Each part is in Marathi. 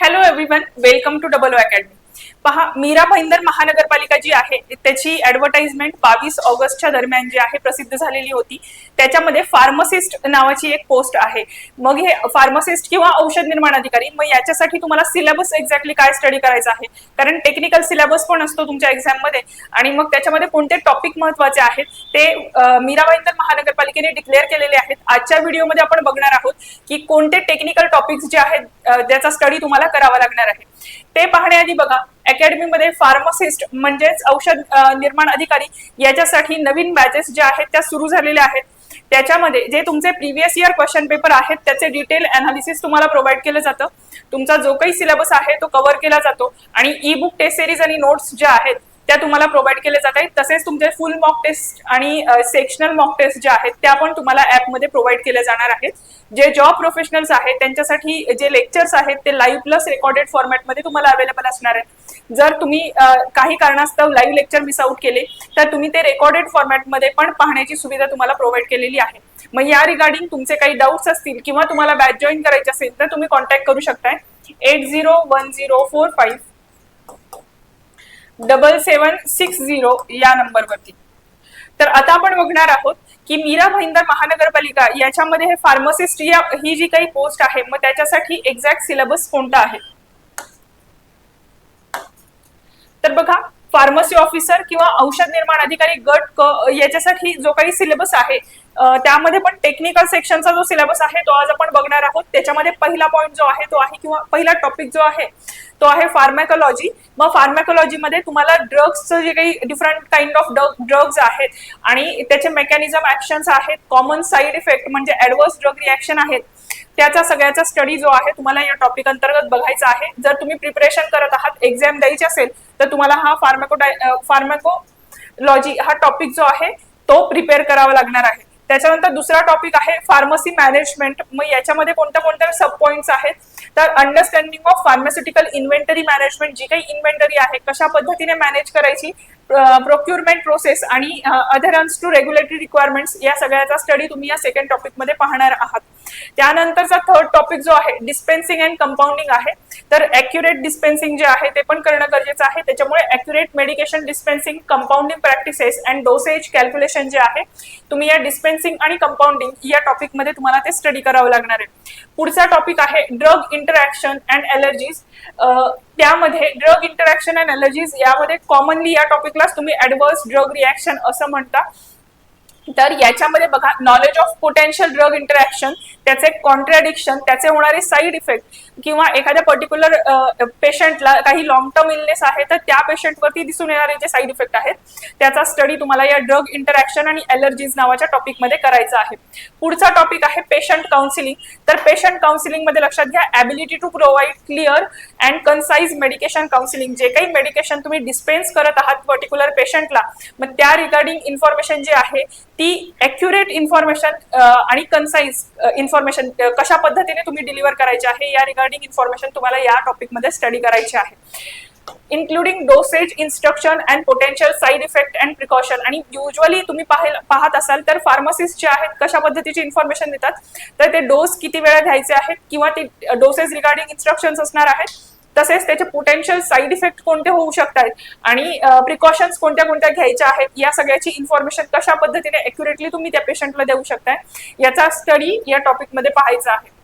Hello everyone, welcome to Double O Academy. पहा मीरा भाईंदर महानगरपालिका जी आहे त्याची ऍडव्हर्टाइजमेंट बावीस ऑगस्टच्या दरम्यान जी आहे प्रसिद्ध झालेली होती. त्याच्यामध्ये फार्मसिस्ट नावाची एक पोस्ट आहे. मग हे फार्मसिस्ट किंवा औषध निर्माण अधिकारी मग याच्यासाठी तुम्हाला सिलेबस एक्झॅक्टली काय स्टडी करायचं आहे? कारण टेक्निकल सिलेबस पण असतो तुमच्या एक्झाममध्ये. आणि मग त्याच्यामध्ये कोणते टॉपिक महत्त्वाचे आहेत ते मीरा भाईंदर महानगरपालिकेने डिक्लेअर केलेले आहेत. आजच्या व्हिडिओमध्ये आपण बघणार आहोत की कोणते टेक्निकल टॉपिक्स जे आहेत ज्याचा त्याचा स्टडी तुम्हाला करावा लागणार आहे. ते पाहण्याआधी बघा अकॅडमीमध्ये फार्मासिस्ट म्हणजेच औषध निर्माण अधिकारी याच्यासाठी नवीन बॅचेस ज्या आहेत त्या सुरू झालेल्या आहेत. त्याच्यामध्ये जे तुमचे प्रिव्हियस इयर क्वेश्चन पेपर आहेत त्याचे डिटेल अनालिसिस तुम्हाला प्रोव्हाइड केलं जातं. तुमचा जो काही सिलेबस आहे तो कव्हर केला जातो. आणि ई बुक टेस्ट सिरीज आणि नोट्स ज्या आहेत त्या तुम्हाला प्रोव्हाइड केल्या जात आहेत. तसेच तुमचे फुल मॉक टेस्ट आणि सेक्शनल मॉक टेस्ट ज्या आहेत त्या पण तुम्हाला ऍपमध्ये प्रोव्हाइड केल्या जाणार आहेत. जे जॉब प्रोफेशनल्स आहेत त्यांच्यासाठी जे लेक्चर्स आहेत ते लाईव्ह प्लस रेकॉर्डेड फॉर्मॅटमध्ये तुम्हाला अवेलेबल असणार आहे जर तुम्ही काही कारणास्तव लाईव्ह लेक्चर मिस आउट केले तर तुम्ही ते रेकॉर्डेड फॉर्मॅटमध्ये पण पाहण्याची सुविधा तुम्हाला प्रोव्हाइड केलेली आहे. मग या रिगार्डिंग तुमचे काही डाऊट्स असतील किंवा तुम्हाला बॅच जॉईन करायचे असेल तर तुम्ही कॉन्टॅक्ट करू शकताय. Eight zero one zero four five double seven six zero या नंबरवरती. तर आता आपण बघणार आहोत की मीरा भाईंदर महानगरपालिका याच्यामध्ये हे फार्मसिस्ट या ही जी काही पोस्ट आहे मग त्याच्यासाठी एक्झॅक्ट सिलेबस कोणता आहे? तर बघा फार्मसी ऑफिसर किंवा औषध निर्माण अधिकारी गट क याच्यासाठी जो काही सिलेबस आहे त्यामध्ये पण टेक्निकल सेक्शनचा जो सिलेबस आहे तो आज आपण बघणार आहोत. त्याच्यामध्ये पहिला पॉईंट जो आहे तो आहे किंवा पहिला टॉपिक जो आहे तो आहे फार्मॅकोलॉजी मग फार्मॅकोलॉजी मध्ये तुम्हाला ड्रग्सचं जे काही डिफरंट काइंड ऑफ ड्रग्ज आहेत आणि त्याचे मेकॅनिझम ऍक्शन्स आहेत कॉमन साईड इफेक्ट म्हणजे ऍडव्हर्स ड्रग रिॲक्शन आहेत त्याचा सगळ्याचा स्टडी जो आहे तुम्हाला या टॉपिक अंतर्गत बघायचा आहे. जर तुम्ही प्रिपरेशन करत आहात एक्झाम द्यायची असेल तर तुम्हाला हा फार्मॅको फार्मॅकोलॉजी हा टॉपिक जो आहे तो प्रिपेअर करावा लागणार आहे. त्याच्यानंतर दुसरा टॉपिक आहे फार्मसी मॅनेजमेंट मग याच्यामध्ये कोणत्या कोणत्या सब पॉइंट्स आहेत? तर understanding of pharmaceutical inventory management जी काही इन्व्हेंटरी आहे कशा पद्धतीने मॅनेज करायची प्रोक्युरमेंट प्रोसेस आणि अधरन्स टू रेग्युलेटरी रिक्वायरमेंट्स या सगळ्याचा स्टडी तुम्ही या सेकंड टॉपिकमध्ये पाहणार आहात. त्यानंतरचा थर्ड टॉपिक जो आहे डिस्पेन्सिंग अँड कंपाऊंडिंग आहे. तर अॅक्युरेट डिस्पेन्सिंग जे आहे ते पण करणं गरजेचं आहे. त्याच्यामुळे accurate medication dispensing compounding practices and dosage calculation जे आहे तुम्ही या डिस्पेन्सिंग आणि कंपाऊंडिंग या टॉपिकमध्ये तुम्हाला ते स्टडी करावं लागणार आहे. पुढचा टॉपिक आहे ड्रग इंटरॅक्शन अँड एलर्जीज त्यामध्ये ड्रग इंटरॅक्शन अँड एलर्जीज यामध्ये कॉमनली या टॉपिकलाच तुम्ही ऍडव्हर्स ड्रग रिॲक्शन असं म्हणता. तर याच्यामध्ये बघा knowledge of potential drug interaction त्याचे कॉन्ट्रॅडिक्शन त्याचे होणारे साईड इफेक्ट किंवा एखाद्या पर्टिक्युलर पेशंटला काही लॉंग टर्म इलनेस आहे तर त्या पेशंटवरती दिसून येणारे जे साईड इफेक्ट आहेत त्याचा स्टडी तुम्हाला या ड्रग इंटरॅक्शन आणि एलर्जीज नावाच्या टॉपिकमध्ये करायचा आहे. पुढचा टॉपिक आहे पेशंट काउन्सिलिंग तर पेशंट काउन्सिलिंगमध्ये लक्षात घ्या ability to provide clear and concise medication counselling जे काही मेडिकेशन तुम्ही डिस्पेन्स करत आहात पर्टिक्युलर पेशंटला मग त्या रिगार्डिंग इन्फॉर्मेशन जे आहे ती ॲक्युरेट इन्फॉर्मेशन आणि कन्साइज इन्फॉर्मेशन कशा पद्धतीने तुम्ही डिलिव्हर करायचे आहे या रिगार्डिंग इन्फॉर्मेशन तुम्हाला या टॉपिकमध्ये स्टडी करायची आहे. Including dosage instruction and potential side effect and precaution आणि युजली तुम्ही पाहत असाल तर फार्मसिस्ट जे आहेत कशा पद्धतीची इन्फॉर्मेशन देतात तर ते डोस किती वेळा घ्यायचे आहेत किंवा ते डोसेस रिगार्डिंग इन्स्ट्रक्शन्स असणार आहेत तसेच त्याचे पोटेन्शियल साईड इफेक्ट कोणते होऊ शकतात? आणि प्रिकॉशन्स कोणत्या कोणत्या घ्यायच्या आहेत? या सगळ्याची इन्फॉर्मेशन कशा पद्धतीने अॅक्युरेटली तुम्ही त्या पेशंटला देऊ शकताय? याचा स्टडी या टॉपिकमध्ये पाहायचा आहे.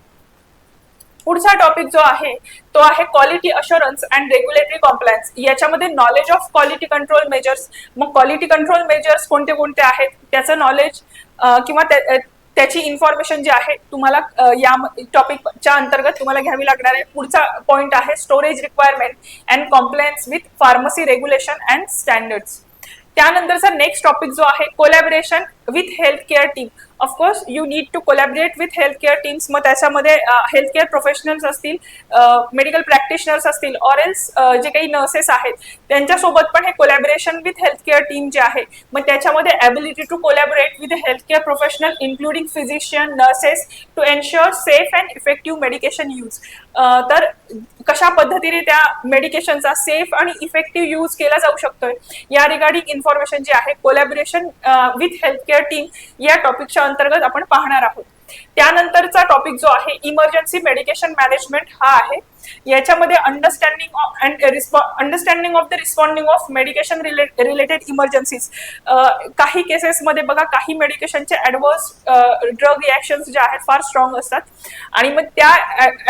पुढचा टॉपिक जो आहे तो आहे quality assurance and regulatory compliance याच्यामध्ये knowledge of quality control measures मग क्वालिटी कंट्रोल मेजर्स कोणते कोणते आहेत? त्याचं नॉलेज किंवा त्या- त्याची इन्फॉर्मेशन जी आहे तुम्हाला या टॉपिकच्या अंतर्गत तुम्हाला घ्यावी लागणार आहे. पुढचा पॉइंट आहे storage requirement and compliance with pharmacy regulation and standards त्यानंतरचा नेक्स्ट टॉपिक जो आहे collaboration with health care team of course you need to collaborate with health care teams मग त्याच्यामध्ये हेल्थ केअर प्रोफेशनल्स असतील मेडिकल प्रॅक्टिशनर्स असतील ऑर एल्स जे काही नर्सेस आहेत त्यांच्यासोबत पण हे collaboration with health care team जे आहे मग त्याच्यामध्ये ability to collaborate with health care professional including physician nurses to ensure safe and effective medication use तर कशा पद्धतीने त्या मेडिकेशनचा सेफ आणि इफेक्टिव्ह यूज केला जाऊ शकतोय? या रिगार्डिंग इन्फॉर्मेशन जी आहे collaboration with health care team या टॉपिकच्या अंतर्गत आपण पाहणार आहोत. त्यानंतरचा टॉपिक जो आहे इमर्जन्सी मेडिकेशन मॅनेजमेंट हा आहे. याच्यामध्ये understanding and understanding of the responding of medication related emergencies काही केसेसमध्ये बघा काही मेडिकेशनचे ऍडव्हर्स ड्रग रिॲक्शन जे आहेत फार स्ट्रॉंग असतात. आणि मग त्या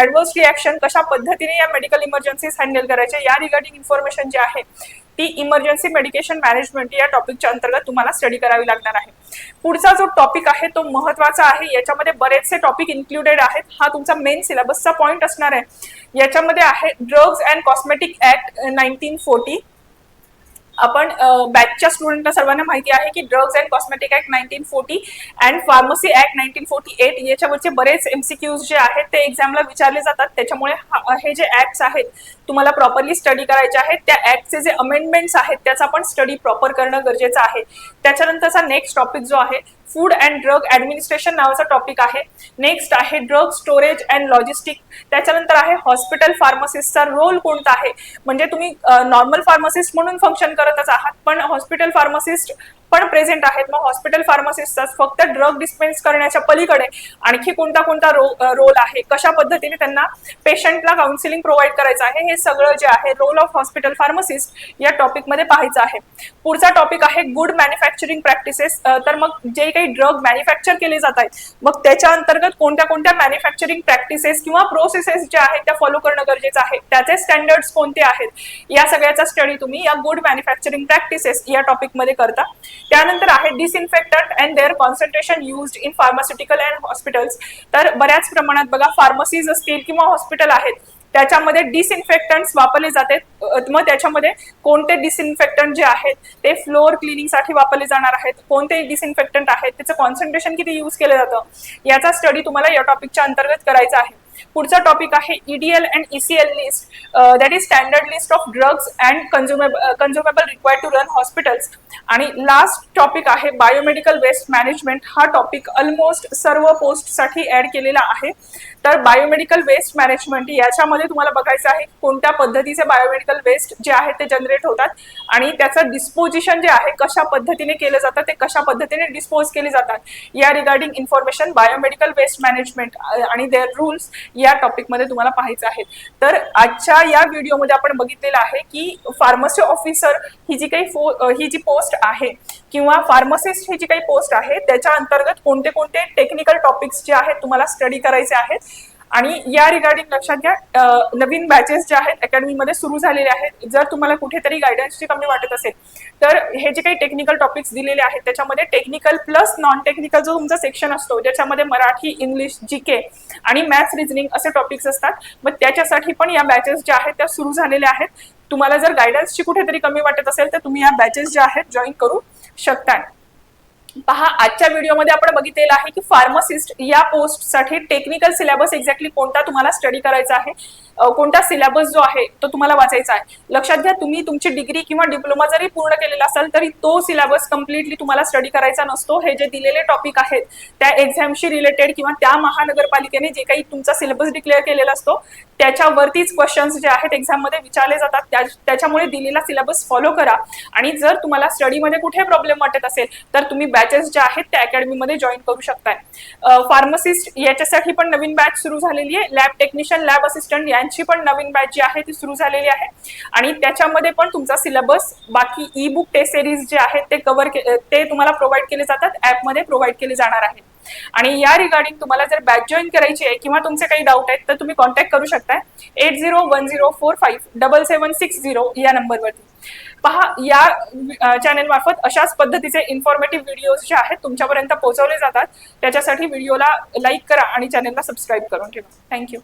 ऍडव्हर्स रिॲक्शन कशा पद्धतीने या मेडिकल इमर्जन्सीज हँडल करायच्या या रिगार्डिंग इन्फॉर्मेशन जे आहे ती इमर्जन्सी मेडिकेशन मॅनेजमेंट या टॉपिकच्या अंतर्गत तुम्हाला स्टडी करावी लागणार आहे. पुढचा जो टॉपिक आहे तो महत्त्वाचा आहे. याच्यामध्ये बरेचसे टॉपिक इन्क्लुडेड आहेत. हा तुमचा मेन सिलेबसचा पॉईंट असणार आहे. याच्यामध्ये आहे drugs and cosmetic act nineteen forty आपण uh, बॅचच्या स्टुडंटला सर्वांना माहिती आहे की drugs and cosmetic act nineteen forty and pharmacy act nineteen forty eight याच्यावरचे बरेच एमसीक्यूज जे आहेत ते एक्झामला विचारले जातात. त्याच्यामुळे हे जे ऍक्ट्स आहेत तुम्हाला प्रॉपरली स्टडी करायचे आहेत. त्या ऍक्टचे जे अमेंडमेंट्स आहेत त्याचा पण स्टडी प्रॉपर करणं गरजेचं आहे. त्याच्यानंतरचा नेक्स्ट टॉपिक जो आहे फूड अँड ड्रग ऍडमिनिस्ट्रेशन नावाचा टॉपिक आहे. नेक्स्ट आहे ड्रग स्टोरेज अँड लॉजिस्टिक. त्याच्यानंतर आहे हॉस्पिटल फार्मसिस्टचा रोल कोणता आहे? म्हणजे तुम्ही नॉर्मल फार्मसिस्ट म्हणून फंक्शन करतच आहात पण हॉस्पिटल फार्मसिस्ट पण प्रेझेंट आहेत. मग हॉस्पिटल फार्मसिस्टचा फक्त ड्रग डिस्पेन्स करण्याच्या पलीकडे आणखी कोणता कोणता रोल आहे? कशा पद्धतीने त्यांना पेशंटला काउन्सिलिंग प्रोव्हाइड करायचं आहे? हे सगळं जे आहे रोल ऑफ हॉस्पिटल फार्मसिस्ट या टॉपिकमध्ये पाहायचं आहे. पुढचा टॉपिक आहे गुड मॅन्युफॅक्चरिंग प्रॅक्टिसेस तर मग जे काही ड्रग मॅन्युफॅक्चर केले जात आहेत मग त्याच्या अंतर्गत कोणत्या कोणत्या मॅन्युफॅक्चरिंग प्रॅक्टिसेस किंवा प्रोसेसेस ज्या आहेत त्या फॉलो करणं गरजेचं आहे? त्याचे स्टँडर्ड्स कोणते आहेत? या सगळ्याचा स्टडी तुम्ही या गुड मॅन्युफॅक्चरिंग प्रॅक्टिसेस या टॉपिकमध्ये करता. त्यानंतर आहे disinfectant and their concentration use in pharmaceutical and hospitals तर बऱ्याच प्रमाणात बघा फार्मसीज असतील किंवा हॉस्पिटल आहेत त्याच्यामध्ये डिसइन्फेक्टंट्स वापरले जाते. मग त्याच्यामध्ये कोणते डिसइन्फेक्टंट जे आहेत ते फ्लोअर क्लिनिंगसाठी वापरले जाणार आहेत. कोणते डिसइन्फेक्टंट आहेत त्याचं कॉन्सन्ट्रेशन किती यूज केलं जातं याचा स्टडी तुम्हाला या टॉपिकच्या अंतर्गत करायचा आहे. पुढचा टॉपिक आहे EDL and ECL list that is standard list of drugs and consumable consumable require to run hospitals आणि लास्ट टॉपिक आहे बायोमेडिकल वेस्ट मॅनेजमेंट हा टॉपिक ऑलमोस्ट सर्व पोस्टसाठी ऍड केलेला आहे. तर बायोमेडिकल वेस्ट मॅनेजमेंट याच्यामध्ये तुम्हाला बघायचं आहे कोणत्या पद्धतीचे बायोमेडिकल वेस्ट जे आहे ते जनरेट होतात आणि त्याचं डिस्पोजिशन जे आहे कशा पद्धतीने केलं जातं ते कशा पद्धतीने डिस्पोज केले जातात या regarding information biomedical waste management आणि देअर रूल्स या टॉपिकमध्ये तुम्हाला पाहायचं आहे. तर आजच्या या व्हिडिओमध्ये आपण बघितलेलं आहे की फार्मसी ऑफिसर ही जी काही ही जी पोस्ट आहे किंवा फार्मसिस्ट ही जी काही पोस्ट आहे त्याच्या अंतर्गत कोणते कोणते टेक्निकल टॉपिक्स जे आहेत तुम्हाला स्टडी करायचे आहेत आणि या रिगार्डिंग लक्षात घ्या नवीन बॅचेस जे आहेत अकॅडमीमध्ये सुरू झालेले आहेत. जर तुम्हाला कुठेतरी गायडन्सची कमी वाटत असेल तर हे जे काही टेक्निकल टॉपिक्स दिलेले आहेत त्याच्यामध्ये टेक्निकल प्लस नॉन टेक्निकल जो तुमचा सेक्शन असतो ज्याच्यामध्ये मराठी इंग्लिश जी के आणि मॅथ्स रिजनिंग असे टॉपिक्स असतात मग त्याच्यासाठी पण या बॅचेस ज्या आहेत त्या सुरू झालेल्या आहेत. तुम्हाला जर गायडन्सची कुठेतरी कमी वाटत असेल तर तुम्ही या बॅचेस ज्या आहेत जॉईन करू शकता. पहा आजच्या व्हिडिओमध्ये आपण बघितलेलं आहे की फार्मसिस्ट या पोस्टसाठी टेक्निकल सिलेबस एक्झॅक्टली कोणता तुम्हाला स्टडी करायचा आहे? कोणता सिलेबस जो आहे तो तुम्हाला वाचायचा आहे? लक्षात घ्या तुम्ही तुमची डिग्री किंवा डिप्लोमा जरी पूर्ण केलेला असाल तरी तो सिलेबस कम्प्लिटली तुम्हाला स्टडी करायचा नसतो. हे जे दिलेले टॉपिक आहेत त्या एक्झामशी रिलेटेड किंवा त्या महानगरपालिकेने जे काही तुमचा सिलेबस डिक्लेअर केलेला असतो त्याच्यावरतीच क्वेश्चन्स जे आहेत एक्झाममध्ये विचारले जातात. त्याच्यामुळे दिलेला सिलेबस फॉलो करा. आणि जर तुम्हाला स्टडीमध्ये कुठे प्रॉब्लेम वाटत असेल तर तुम्ही बॅचेस ज्या आहेत त्या अकॅडमीमध्ये जॉईन करू शकताय. फार्मसिस्ट याच्यासाठी पण नवीन बॅच सुरू झालेली आहे. लॅब टेक्निशियन लॅब असिस्टंट यांची पण नवीन बॅच जी आहे ती सुरू झालेली आहे. आणि त्याच्यामध्ये पण तुमचा सिलेबस बाकी ई बुक टेस्ट सिरीज जे आहेत ते कव्हर ते तुम्हाला प्रोव्हाइड केले जातात. ऍपमध्ये प्रोव्हाइड केले जाणार आहेत आणि या रिगार्डिंग तुम्हाला जर बॅच जॉईन करायची आहे किंवा तुमचे काही डाऊट आहेत तर तुम्ही कॉन्टॅक्ट करू शकता eight zero one zero four five double seven six zero या नंबरवरती पहा या चॅनल मार्फत अशाच पद्धतीचे इन्फॉर्मेटिव्ह व्हिडिओज जे आहेत तुमच्यापर्यंत पोहोचवले जातात. त्याच्यासाठी व्हिडिओला लाईक करा आणि चॅनलला सबस्क्राईब करून ठेवा. थँक्यू